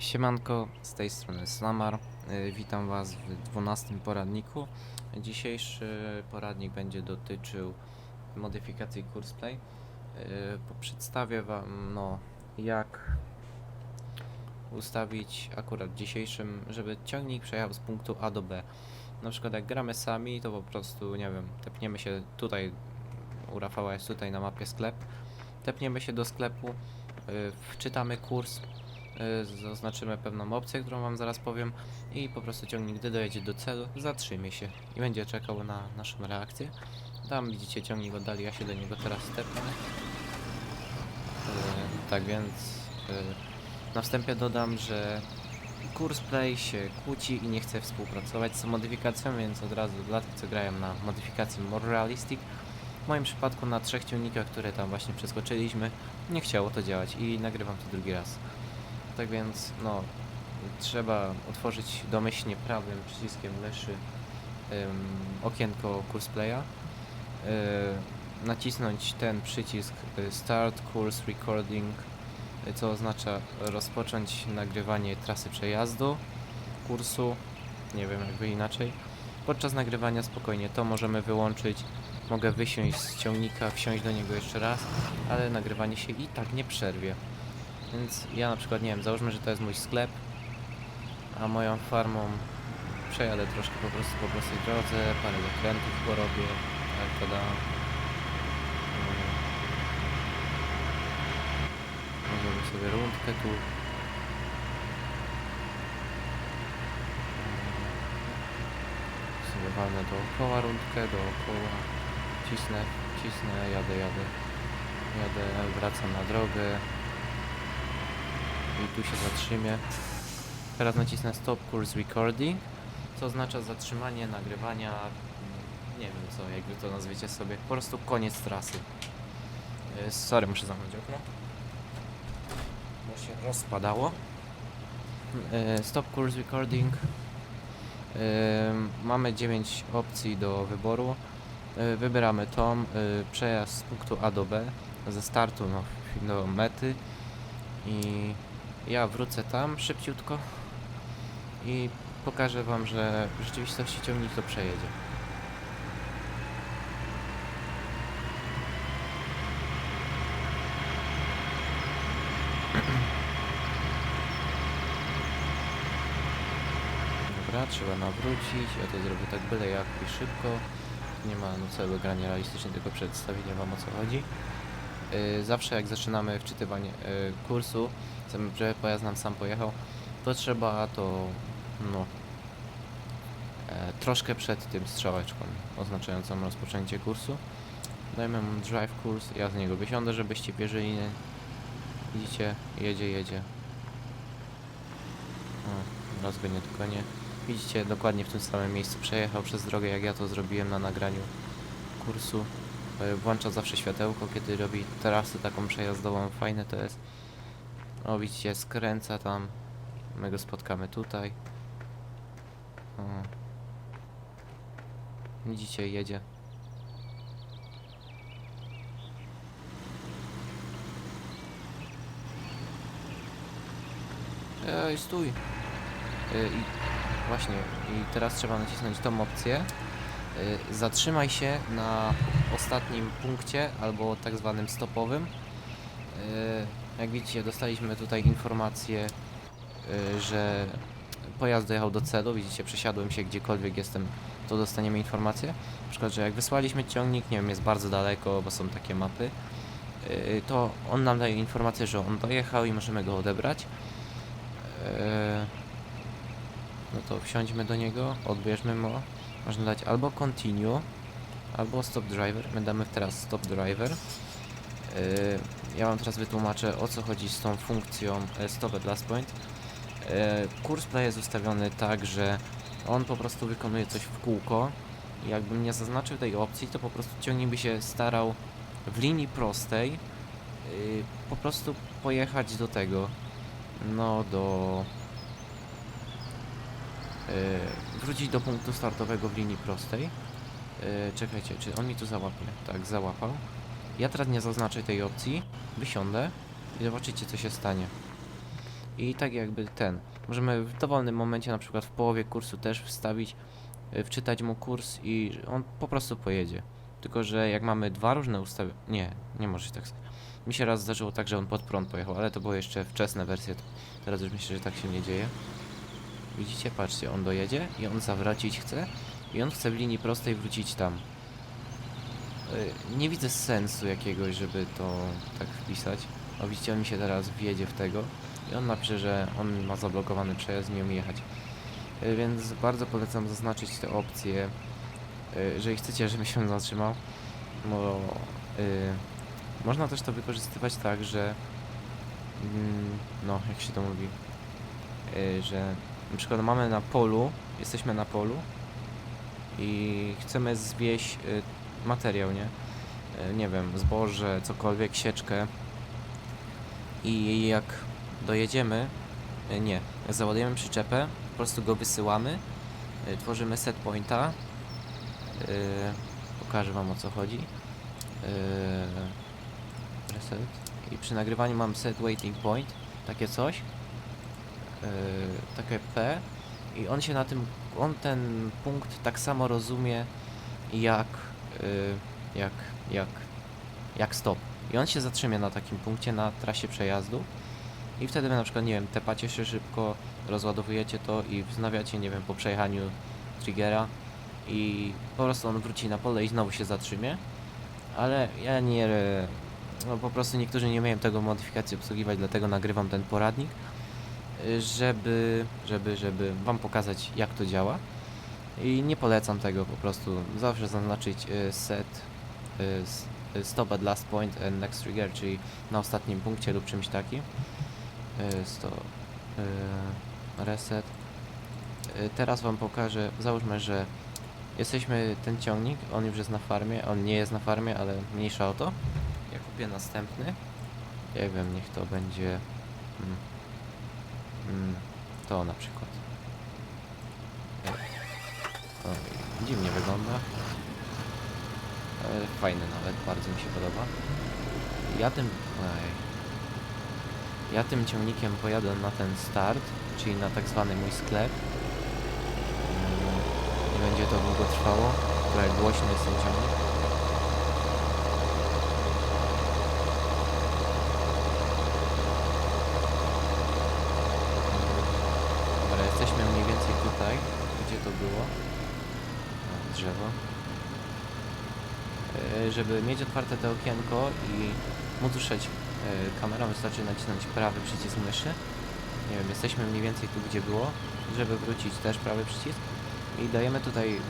Siemanko, z tej strony Slamar. Y, Witam Was w 12 poradniku. Dzisiejszy poradnik będzie dotyczył modyfikacji Courseplay. Y, Przedstawię Wam, no, jak ustawić akurat dzisiejszym, żeby ciągnik przejechał z punktu A do B. Na przykład jak gramy sami, to po prostu, nie wiem, tepniemy się tutaj, u Rafała jest tutaj na mapie sklep, tepniemy się do sklepu, y, wczytamy kurs, zaznaczymy pewną opcję, którą wam zaraz powiem i po prostu ciągnik, gdy dojedzie do celu, zatrzymie się i będzie czekał na naszą reakcję. Tam widzicie ciągnik oddali, ja się do niego teraz stepnę. Y, tak więc y, na wstępie dodam, że kurs Play się kłóci i nie chce współpracować z modyfikacją, więc od razu dla tych, co grają na modyfikacji More Realistic, w moim przypadku na trzech ciągnikach, które tam właśnie przeskoczyliśmy, nie chciało to działać i nagrywam to drugi raz. Tak więc, no, trzeba otworzyć domyślnie prawym przyciskiem myszy okienko Courseplaya, y, nacisnąć ten przycisk y, Start Course Recording, y, co oznacza rozpocząć nagrywanie trasy przejazdu, kursu, nie wiem jakby inaczej. Podczas nagrywania spokojnie to możemy wyłączyć, mogę wysiąść z ciągnika, wsiąść do niego jeszcze raz, ale nagrywanie się i tak nie przerwie. Więc ja na przykład, nie wiem, załóżmy, że to jest mój sklep, a moją farmą przejadę troszkę po prostu po prostej drodze, parę zakrętów porobię, tak to da. Zrobię sobie rundkę tu. Sobie walnę dookoła rundkę, dookoła. Cisnę, cisnę, jadę, jadę. Jadę, wracam na drogę. I tu się zatrzymię. Teraz nacisnę Stop Course Recording, co oznacza zatrzymanie nagrywania. Nie wiem co, jakby to nazwiecie sobie. Po prostu koniec trasy. Yy, Sorry, muszę zamknąć okno. Bo się rozpadało. Yy, Stop Course Recording. Yy, Mamy 9 opcji do wyboru. Wybieramy tą. Przejazd z punktu A do B. Ze startu do mety. I ja wrócę tam szybciutko i pokażę wam, że w rzeczywistości ciągnik to przejedzie. Dobra, trzeba nawrócić, ja to zrobię tak byle jak i szybko. Nie ma no całego grania realistycznie, tylko przedstawienie wam o co chodzi. Yy, zawsze jak zaczynamy wczytywanie yy, kursu, chcemy, pojazd nam sam pojechał, to trzeba to no e, troszkę przed tym strzałeczką oznaczającą rozpoczęcie kursu. Dajmy mu drive kurs, ja z niego wysiądę, żebyście wierzyli. Widzicie, jedzie, jedzie. O, raz go nie tylko nie. Widzicie, dokładnie w tym samym miejscu przejechał przez drogę, jak ja to zrobiłem na nagraniu kursu. E, Włącza zawsze światełko, kiedy robi trasę taką przejazdową. Fajne to jest. O, widzicie, skręca tam. My go spotkamy tutaj. O. Widzicie, jedzie. Ej, stój! Y, I właśnie, i teraz trzeba nacisnąć tą opcję. Y, Zatrzymaj się na ostatnim punkcie, albo tak zwanym stopowym. Y, Jak widzicie, dostaliśmy tutaj informację, y, że pojazd dojechał do celu. Widzicie, przesiadłem się gdziekolwiek jestem, to dostaniemy informację. Na przykład, że jak wysłaliśmy ciągnik, nie wiem, jest bardzo daleko, bo są takie mapy, y, to on nam daje informację, że on dojechał i możemy go odebrać. Y, No to wsiądźmy do niego, odbierzmy go. Można dać albo continue, albo stop driver. My damy teraz stop driver. Ja wam teraz wytłumaczę o co chodzi z tą funkcją e, stop at last point. Yy, kurs play jest ustawiony tak, że on po prostu wykonuje coś w kółko. Jakbym nie zaznaczył tej opcji, to po prostu ciągnik by się starał w linii prostej yy, po prostu pojechać do tego, no do yy, wrócić do punktu startowego w linii prostej. Yy, czekajcie, czy on mi tu załapie? Tak, załapał. Ja teraz nie zaznaczę tej opcji, wysiądę i zobaczycie co się stanie. I tak jakby ten. Możemy w dowolnym momencie, na przykład w połowie kursu też wstawić, y, wczytać mu kurs i on po prostu pojedzie. Tylko, że jak mamy dwa różne ustawienia... Nie, nie może się tak. Mi się raz zdarzyło tak, że on pod prąd pojechał, ale to były jeszcze wczesne wersje. Teraz już myślę, że tak się nie dzieje. Widzicie? Patrzcie, on dojedzie i on zawrócić chce i on chce w linii prostej wrócić tam. Y, Nie widzę sensu jakiegoś, żeby to tak wpisać. O widzicie, on mi się teraz wjedzie w tego i on napisze, że on ma zablokowany przejazd, nie umie jechać. Y, Więc bardzo polecam zaznaczyć te opcje, y, jeżeli chcecie, żeby się zatrzymał, bo można też to wykorzystywać tak, że mm, no, jak się to mówi, że na przykład mamy na polu, jesteśmy na polu i chcemy zwieść materiał, nie? Y, Nie wiem, zboże, cokolwiek, sieczkę. I jak dojedziemy, y, nie, załadujemy przyczepę, po prostu go wysyłamy, y, tworzymy set pointa, pokażę wam o co chodzi, reset. I przy nagrywaniu mam set waiting point, takie coś, takie P. I on się na tym, on ten punkt tak samo rozumie jak, jak, jak, jak stop. I on się zatrzymie na takim punkcie na trasie przejazdu i wtedy na przykład, nie wiem, tepacie się szybko, rozładowujecie to i wznawiacie, nie wiem, po przejechaniu triggera i po prostu on wróci na pole i znowu się zatrzymie. Ale ja nie, no po prostu niektórzy nie umieją tego modyfikacji obsługiwać, dlatego nagrywam ten poradnik, y, żeby, żeby, żeby wam pokazać jak to działa. I nie polecam tego po prostu. Zawsze zaznaczyć y, set y, y, stop at last point and next trigger, czyli na ostatnim punkcie lub czymś takim. Sto, y, reset. Teraz wam pokażę, załóżmy, że jesteśmy ten ciągnik, on już jest na farmie, on nie jest na farmie, ale mniejsza o to. Ja kupię następny. Ja wiem, niech to będzie mm, mm, to na przykład. O, dziwnie wygląda. Ale fajny nawet, bardzo mi się podoba. Ja tym... Ja tym ciągnikiem pojadę na ten start, czyli na tak zwany mój sklep. Mm, Nie będzie to długo trwało. Trochę głośny jest ten ciągnik. Dobra, jesteśmy mniej więcej tutaj. Gdzie to było? O, drzewo. E, Żeby mieć otwarte to okienko i móc ruszać e, kamerą, wystarczy nacisnąć prawy przycisk myszy. Nie wiem, jesteśmy mniej więcej tu, gdzie było. Żeby wrócić też prawy przycisk. I dajemy tutaj mm,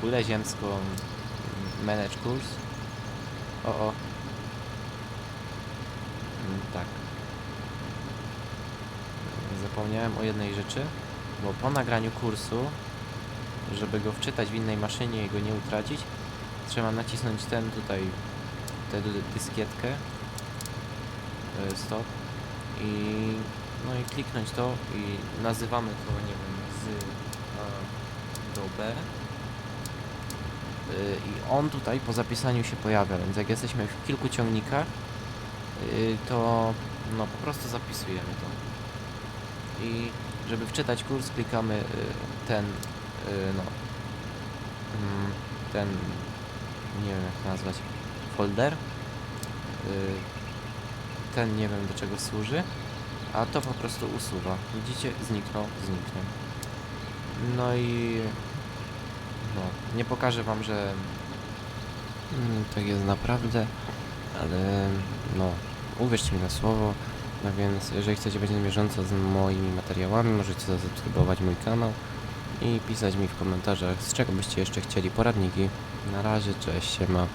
kulę ziemską mm, Manage Course. O, o. Mm, Tak. Zapomniałem o jednej rzeczy, bo po nagraniu kursu, żeby go wczytać w innej maszynie i go nie utracić, trzeba nacisnąć ten tutaj, tę dy- dyskietkę, y, stop i no i kliknąć to i nazywamy to, nie wiem, z A do B Y, i on tutaj po zapisaniu się pojawia, więc jak jesteśmy w kilku ciągnikach, y, to no po prostu zapisujemy to. I żeby wczytać kurs, klikamy ten, no, mm, ten, nie wiem jak to nazwać, folder. Y, Ten nie wiem do czego służy, a to po prostu usuwa. Widzicie, zniknął, zniknął. No i no, nie pokażę wam, że mm, tak jest naprawdę, ale no, uwierzcie mi na słowo. No więc, jeżeli chcecie być na bieżąco z moimi materiałami, możecie zasubskrybować mój kanał i pisać mi w komentarzach, z czego byście jeszcze chcieli poradniki. Na razie, cześć, siema.